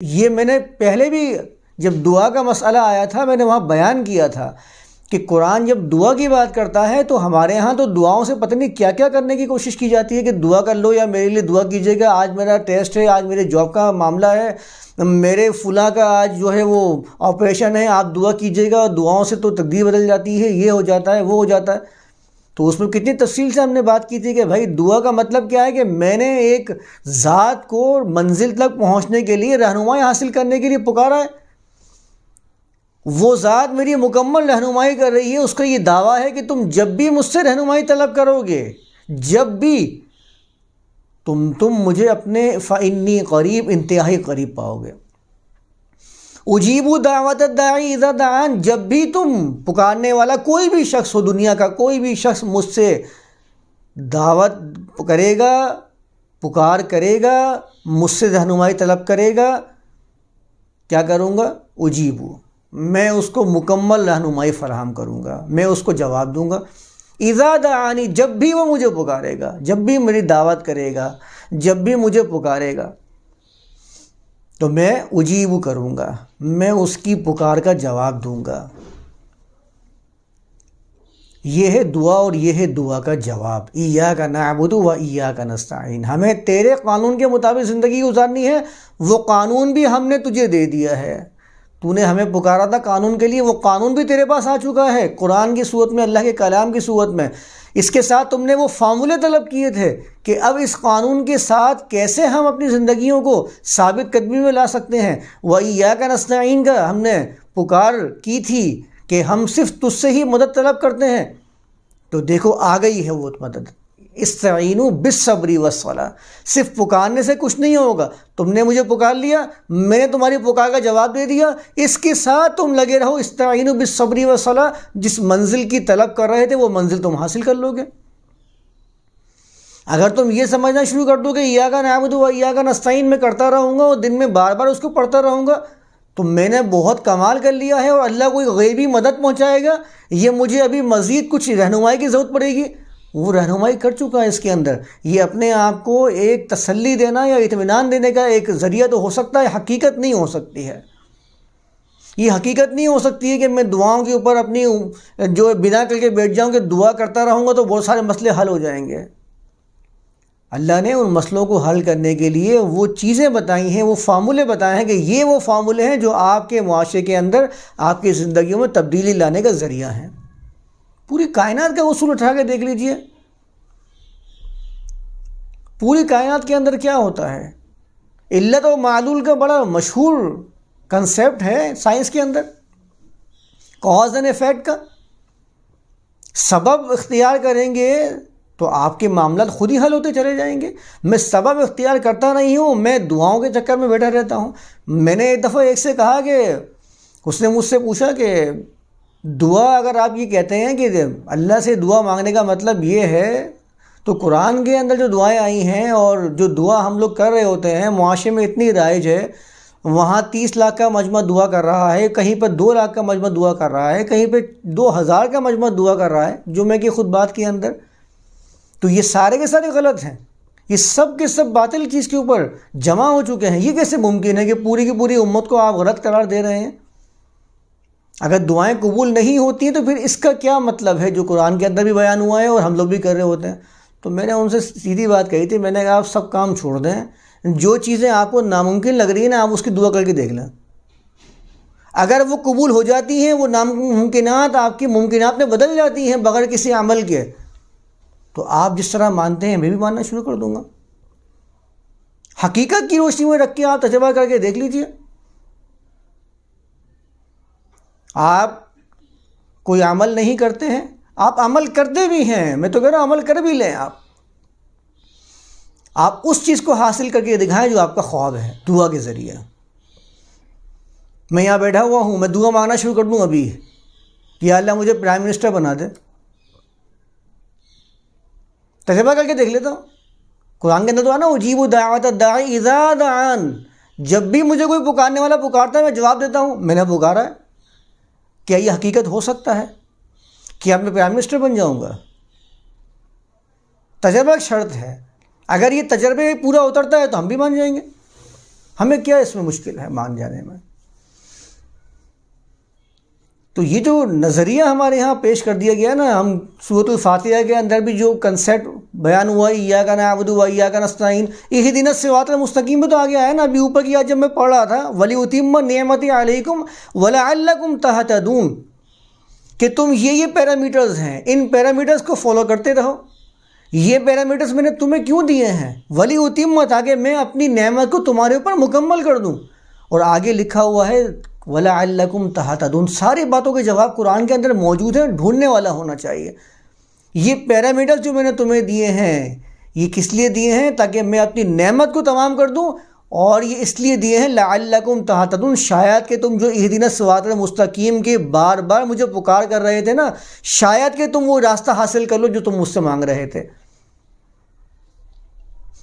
یہ میں نے پہلے بھی جب دعا کا مسئلہ آیا تھا، میں نے وہاں بیان کیا تھا کہ قرآن جب دعا کی بات کرتا ہے تو ہمارے ہاں تو دعاؤں سے پتہ نہیں کیا کیا کرنے کی کوشش کی جاتی ہے کہ دعا کر لو یا میرے لیے دعا کیجیے گا، آج میرا ٹیسٹ ہے، آج میرے جاب کا معاملہ ہے، میرے فلاں کا آج جو ہے وہ آپریشن ہے، آپ دعا کیجیے گا دعاؤں سے تو تقدیر بدل جاتی ہے، یہ ہو جاتا ہے، وہ ہو جاتا ہے۔ تو اس میں کتنی تفصیل سے ہم نے بات کی تھی کہ بھائی دعا کا مطلب کیا ہے کہ میں نے ایک ذات کو منزل تک پہنچنے کے لیے رہنمائی حاصل کرنے کے لیے پکارا ہے۔ وہ ذات میری مکمل رہنمائی کر رہی ہے، اس کا یہ دعویٰ ہے کہ تم جب بھی مجھ سے رہنمائی طلب کرو گے، جب بھی تم تم مجھے اپنے فعنی قریب، انتہائی قریب پاؤ گے۔ اجیب دعوت داعی اذا دعان، جب بھی تم پکارنے والا کوئی بھی شخص ہو دنیا کا، کوئی بھی شخص مجھ سے دعوت کرے گا، پکار کرے گا، مجھ سے رہنمائی طلب کرے گا، کیا کروں گا؟ اجیب میں اس کو مکمل رہنمائی فراہم کروں گا، میں اس کو جواب دوں گا۔ اذا دعانی، جب بھی وہ مجھے پکارے گا، جب بھی میری دعوت کرے گا، جب بھی مجھے پکارے گا۔ تو میں اجیب کروں گا، میں اس کی پکار کا جواب دوں گا۔ یہ ہے دعا اور یہ ہے دعا کا جواب۔ ایا کا نعبد و ایا کا نستعین۔ ہمیں تیرے قانون کے مطابق زندگی گزارنی ہے، وہ قانون بھی ہم نے تجھے دے دیا ہے۔ تو نے ہمیں پکارا تھا قانون کے لیے، وہ قانون بھی تیرے پاس آ چکا ہے، قرآن کی صورت میں، اللہ کے کلام کی صورت میں۔ اس کے ساتھ تم نے وہ فارمولے طلب کیے تھے کہ اب اس قانون کے ساتھ کیسے ہم اپنی زندگیوں کو ثابت قدمی میں لا سکتے ہیں۔ وہ یا کا نسطین کا ہم نے پکار کی تھی کہ ہم صرف تجھ سے ہی مدد طلب کرتے ہیں۔ تو دیکھو، آ گئی ہے وہ مدد۔ استعین بس صبری صرف پکارنے سے کچھ نہیں ہوگا۔ تم نے مجھے پکار لیا، میں نے تمہاری پکار کا جواب دے دیا۔ اس کے ساتھ تم لگے رہو استعین بس صبری جس منزل کی طلب کر رہے تھے، وہ منزل تم حاصل کر لو گے۔ اگر تم یہ سمجھنا شروع کر دو کہ یا کا نعبد و یا کا نستعین، میں کرتا رہوں گا اور دن میں بار بار اس کو پڑھتا رہوں گا، تو میں نے بہت کمال کر لیا ہے اور اللہ کوئی غیبی مدد پہنچائے گا۔ یہ مجھے ابھی مزید کچھ رہنمائی کی ضرورت پڑے گی۔ وہ رہنمائی کر چکا ہے اس کے اندر۔ یہ اپنے آپ کو ایک تسلی دینا یا اطمینان دینے کا ایک ذریعہ تو ہو سکتا ہے، حقیقت نہیں ہو سکتی ہے۔ یہ حقیقت نہیں ہو سکتی ہے کہ میں دعاؤں کے اوپر اپنی جو بنا کر کے بیٹھ جاؤں کہ دعا کرتا رہوں گا تو بہت سارے مسئلے حل ہو جائیں گے۔ اللہ نے ان مسئلوں کو حل کرنے کے لیے وہ چیزیں بتائی ہیں، وہ فارمولے بتائے ہیں کہ یہ وہ فارمولے ہیں جو آپ کے معاشرے کے اندر، آپ کی زندگیوں میں تبدیلی لانے کا ذریعہ ہیں۔ پوری کائنات کا اصول اٹھا کے دیکھ لیجیے۔ پوری کائنات کے اندر کیا ہوتا ہے؟ علت و معلول کا بڑا مشہور کنسیپٹ ہے سائنس کے اندر۔ کاز اینڈ افیکٹ کا۔ سبب اختیار کریں گے تو آپ کے معاملات خود ہی حل ہوتے چلے جائیں گے۔ میں سبب اختیار کرتا نہیں ہوں، میں دعاؤں کے چکر میں بیٹھا رہتا ہوں۔ میں نے ایک دفعہ ایک سے کہا کہ اس نے مجھ سے پوچھا کہ دعا اگر آپ یہ کہتے ہیں کہ اللہ سے دعا مانگنے کا مطلب یہ ہے، تو قرآن کے اندر جو دعائیں آئی ہیں اور جو دعا ہم لوگ کر رہے ہوتے ہیں، معاشرے میں اتنی رائج ہے، وہاں تیس لاکھ کا مجمع دعا کر رہا ہے، کہیں پہ دو لاکھ کا مجمع دعا کر رہا ہے، کہیں پہ دو ہزار کا مجمع دعا کر رہا ہے جمعہ کی خود بات کے اندر۔ تو یہ سارے کے سارے غلط ہیں۔ یہ سب کے سب باطل چیز کے اوپر جمع ہو چکے ہیں۔ یہ کیسے ممکن ہے کہ پوری کی پوری امت کو آپ غلط قرار دے رہے ہیں؟ اگر دعائیں قبول نہیں ہوتی ہیں تو پھر اس کا کیا مطلب ہے جو قرآن کے اندر بھی بیان ہوا ہے اور ہم لوگ بھی کر رہے ہوتے ہیں؟ تو میں نے ان سے سیدھی بات کہی تھی، میں نے کہا آپ سب کام چھوڑ دیں، جو چیزیں آپ کو ناممکن لگ رہی ہیں نا، آپ اس کی دعا کر کے دیکھ لیں۔ اگر وہ قبول ہو جاتی ہیں، وہ ناممکنات آپ کی ممکنات میں بدل جاتی ہیں بغیر کسی عمل کے، تو آپ جس طرح مانتے ہیں، میں بھی ماننا شروع کر دوں گا۔ حقیقت کی روشنی میں رکھ کے آپ تجربہ کر کے دیکھ لیجیے۔ آپ کوئی عمل نہیں کرتے ہیں؟ آپ عمل کرتے بھی ہیں، میں تو کہہ رہا ہوں عمل کر بھی لیں آپ۔ آپ اس چیز کو حاصل کر کے دکھائیں جو آپ کا خواب ہے، دعا کے ذریعے۔ میں یہاں بیٹھا ہوا ہوں، میں دعا مانگنا شروع کر دوں ابھی۔ کہ اللہ مجھے پرائم منسٹر بنا دے۔ تجربہ کر کے دیکھ لیتا ہوں۔ قرآن کے اندر تو آنا اجیب دعوت داعی دعان۔ جب بھی مجھے کوئی پکارنے والا پکارتا ہے، میں جواب دیتا ہوں، میں نے پکارا ہے۔ کیا یہ حقیقت ہو سکتا ہے کیا میں پرائم منسٹر بن جاؤں گا؟ تجربہ ایک شرط ہے۔ اگر یہ تجربے پورا اترتا ہے تو ہم بھی مان جائیں گے۔ ہمیں کیا اس میں مشکل ہے مان جانے میں؟ تو یہ جو نظریہ ہمارے یہاں پیش کر دیا گیا نا، ہم صورت الفاتحہ کے اندر بھی جو کنسیپٹ بیان ہوا یا کا نا ابدو یا کا نسطین یہ دن سے مستقیم میں تو آگے آیا نا، ابھی اوپر کی آج جب میں پڑھ رہا تھا ولی اتم نعمت علیکم ولا الکم ان ولا الکم تحت ان ساری باتوں کے جواب قرآن کے اندر موجود ہیں، ڈھونڈنے والا ہونا چاہیے۔ یہ پیرامیٹر جو میں نے تمہیں دیے ہیں، یہ کس لیے دیے ہیں؟ تاکہ میں اپنی نعمت کو تمام کر دوں۔ اور یہ اس لیے دیے ہیں لعلکم تحتدون شاید کہ تم جو دن سوات مستقیم کے بار بار مجھے پکار کر رہے تھے نا، شاید کہ تم وہ راستہ حاصل کر لو جو تم مجھ سے مانگ رہے تھے۔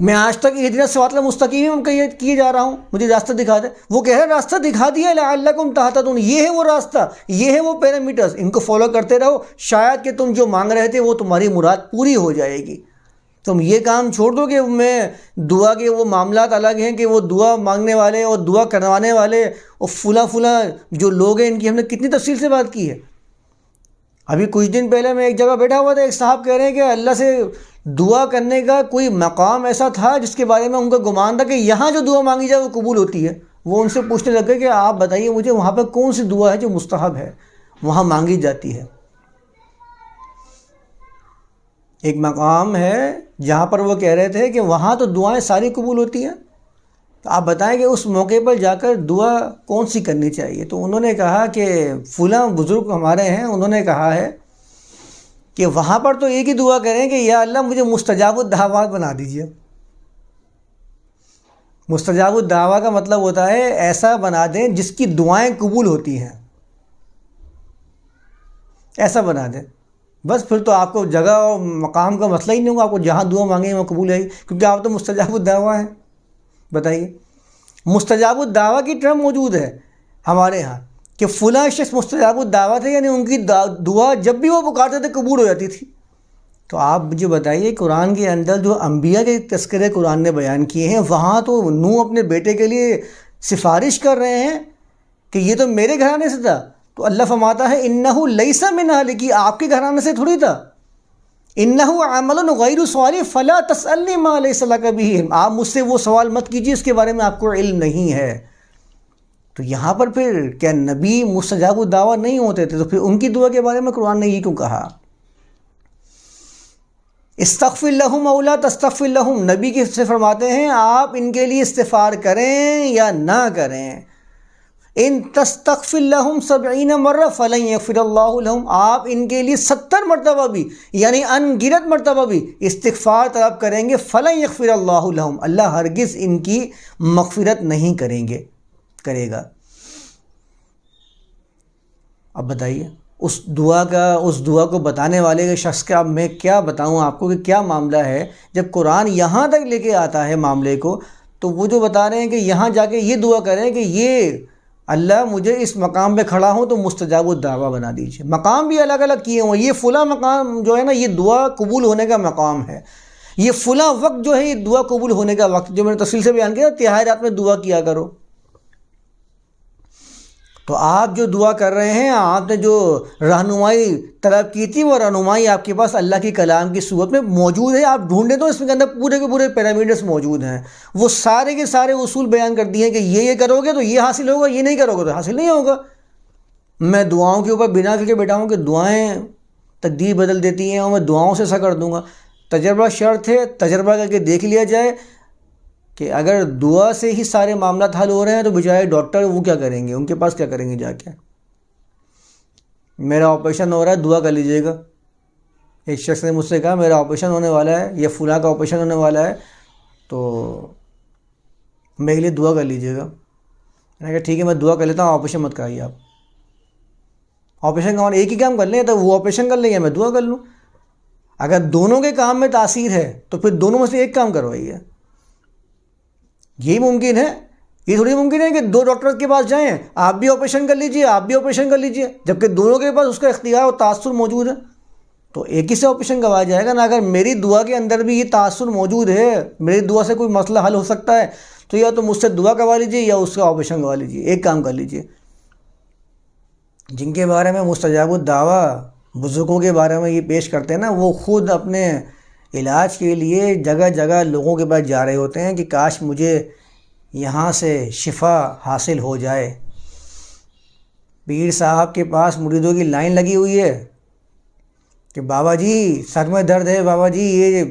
میں آج تک یہ دن سوات مستقیم کیے جا رہا ہوں، مجھے راستہ دکھا دے وہ کہہ رہے راستہ دکھا دیا لعلکم تحتدون یہ ہے وہ راستہ، یہ ہے وہ پیرامیٹرز۔ ان کو فالو کرتے رہو۔ شاید کہ تم جو مانگ رہے تھے، وہ تمہاری مراد پوری ہو جائے گی۔ تم یہ کام چھوڑ دو کہ میں دعا کے وہ معاملات الگ ہیں کہ وہ دعا مانگنے والے اور دعا کروانے والے اور فلاں فلاں جو لوگ ہیں، ان کی ہم نے کتنی تفصیل سے بات کی ہے۔ ابھی کچھ دن پہلے میں ایک جگہ بیٹھا ہوا تھا، ایک صاحب کہہ رہے ہیں کہ اللہ سے دعا کرنے کا کوئی مقام ایسا تھا جس کے بارے میں ان کا گمان تھا کہ یہاں جو دعا مانگی جائے وہ قبول ہوتی ہے؟ وہ ان سے پوچھنے لگے کہ آپ بتائیے مجھے وہاں پہ کون سی دعا ہے جو مستحب ہے؟ وہاں مانگی جاتی ہے۔ ایک مقام ہے جہاں پر وہ کہہ رہے تھے کہ وہاں تو دعائیں ساری قبول ہوتی ہیں۔ تو آپ بتائیں کہ اس موقع پر جا کر دعا کون سی کرنی چاہیے؟ تو انہوں نے کہا کہ فلاں بزرگ ہمارے ہیں، انہوں نے کہا ہے کہ وہاں پر تو ایک ہی دعا کریں کہ یا اللہ مجھے مستجاب الدعوات بنا دیجیے۔ مستجاب الدعوہ کا مطلب ہوتا ہے ایسا بنا دیں جس کی دعائیں قبول ہوتی ہیں۔ ایسا بنا دیں۔ بس پھر تو آپ کو جگہ اور مقام کا مسئلہ ہی نہیں ہوگا، آپ کو جہاں دعا مانگیں وہ قبول ہے کیونکہ آپ تو مستجاب الدعوہ ہیں۔ بتائیے۔ مستجاب الدعوہ کی ٹرم موجود ہے ہمارے ہاں کہ فلاں شخص مستجاب الدعوہ تھے یعنی ان کی دعا جب بھی وہ پکارتے تھے، قبول ہو جاتی تھی۔ تو آپ مجھے بتائیے، قرآن کے اندر جو انبیاء کے تذکرے قرآن نے بیان کیے ہیں، وہاں تو نو اپنے بیٹے کے لیے سفارش کر رہے ہیں کہ یہ تو میرے گھرانے سے تھا۔ تو اللہ فرماتا ہے، انہو لیسا من اہلکی، آپ کے گھرانے سے تھوڑی تھا۔ انہو تو یہاں پر پھر کیا نبی مستجاب الدعوہ نہیں ہوتے تھے؟ تو پھر ان کی دعا کے بارے میں قرآن نے یہ کیوں کہا؟ استغفر لہم اولا تستغفر لہم۔ نبی کی سے فرماتے ہیں، آپ ان کے لیے استفار کریں یا نہ کریں۔ ان تستغفر لہم سبعین مرہ فلن یغفر اللہ لہم۔ آپ ان کے لیے ستر مرتبہ بھی یعنی ان گرت مرتبہ بھی استغفار طلب کریں گے۔ فلن یغفر اللہ لہم۔ اللہ ہرگز ان کی مغفرت نہیں کریں گے۔ کرے گا۔ اب بتائیے، اس دعا کا، اس دعا کو بتانے والے کے شخص کا میں کیا بتاؤں آپ کو کہ کیا معاملہ ہے؟ جب قرآن یہاں تک لے کے آتا ہے معاملے کو، تو وہ جو بتا رہے ہیں کہ یہاں جا کے یہ دعا کریں کہ یہ اللہ مجھے اس مقام پہ کھڑا ہوں تو مستجاب الدعوہ بنا دیجیے مقام بھی الگ الگ کیے ہوں یہ فلاں مقام جو ہے نا، یہ دعا قبول ہونے کا مقام ہے۔ یہ فلاں وقت جو ہے، یہ دعا قبول ہونے کا وقت جو میں نے تفصیل سے بیان کیا، تہائی رات میں دعا کیا کرو۔ تو آپ جو دعا کر رہے ہیں، آپ نے جو رہنمائی طلب کی تھی، وہ رہنمائی آپ کے پاس اللہ کی کلام کی صورت میں موجود ہے۔ آپ ڈھونڈیں تو اس کے اندر پورے کے پورے پیرامیڈرس موجود ہیں۔ وہ سارے کے سارے اصول بیان کر دیے ہیں کہ یہ یہ کرو گے تو یہ حاصل ہوگا، یہ نہیں کرو گے تو حاصل نہیں ہوگا۔ میں دعاؤں کے اوپر بنا کر کے بیٹھا ہوں کہ دعائیں تقدیر بدل دیتی ہیں اور میں دعاؤں سے ایسا کر دوں گا۔ تجربہ شرط ہے، تجربہ کر کے دیکھ لیا جائے۔ کہ اگر دعا سے ہی سارے معاملات حل ہو رہے ہیں تو بجائے ڈاکٹر وہ کیا کریں گے؟ ان کے پاس کیا کریں گے جا کے؟ میرا آپریشن ہو رہا ہے، دعا کر لیجیے گا۔ ایک شخص نے مجھ سے کہا، میرا آپریشن ہونے والا ہے یا فلاں کا آپریشن ہونے والا ہے، تو میرے لیے دعا کر لیجیے گا۔ میں نے کہا، ٹھیک ہے، میں دعا کر لیتا ہوں آپریشن مت کرائی آپ۔ آپریشن کا ایک ہی کام کر لیں، تو وہ آپریشن کر لیں یا میں دعا کر لوں؟ اگر دونوں کے کام میں تاثیر ہے، تو پھر دونوں میں سے ایک کام کروائیے یہی ممکن ہے؟ یہ تھوڑی ممکن ہے کہ دو ڈاکٹر کے پاس جائیں۔ آپ بھی آپریشن کر لیجیے، آپ بھی آپریشن کر لیجیے، جبکہ دونوں کے پاس اس کا اختیار اور تاثر موجود ہے۔ تو ایک ہی سے آپریشن کروایا جائے گا نا اگر میری دعا کے اندر بھی یہ تاثر موجود ہے، میری دعا سے کوئی مسئلہ حل ہو سکتا ہے، تو یا تو مجھ سے دعا کروا لیجیے یا اس کا آپریشن کروا لیجیے ایک کام کر لیجیے جن کے بارے میں مستجاب الدعویٰ بزرگوں کے بارے میں یہ پیش کرتے ہیں نا، وہ خود اپنے علاج کے لیے جگہ جگہ لوگوں کے پاس جا رہے ہوتے ہیں کہ کاش مجھے یہاں سے شفا حاصل ہو جائے۔ پیر صاحب کے پاس مریدوں کی لائن لگی ہوئی ہے کہ بابا جی سر میں درد ہے بابا جی یہ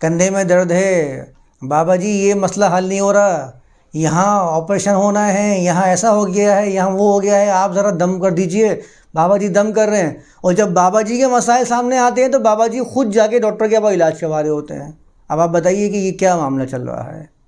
کندھے میں درد ہے۔ بابا جی یہ مسئلہ حل نہیں ہو رہا۔ یہاں آپریشن ہونا ہے، یہاں ایسا ہو گیا ہے، یہاں وہ ہو گیا ہے، آپ ذرا دم کر دیجیے۔ بابا جی دم کر رہے ہیں۔ اور جب بابا جی کے مسائل سامنے آتے ہیں تو بابا جی خود جا کے ڈاکٹر کے پاس علاج کروا رہے ہوتے ہیں۔ اب آپ بتائیے کہ یہ کیا معاملہ چل رہا ہے؟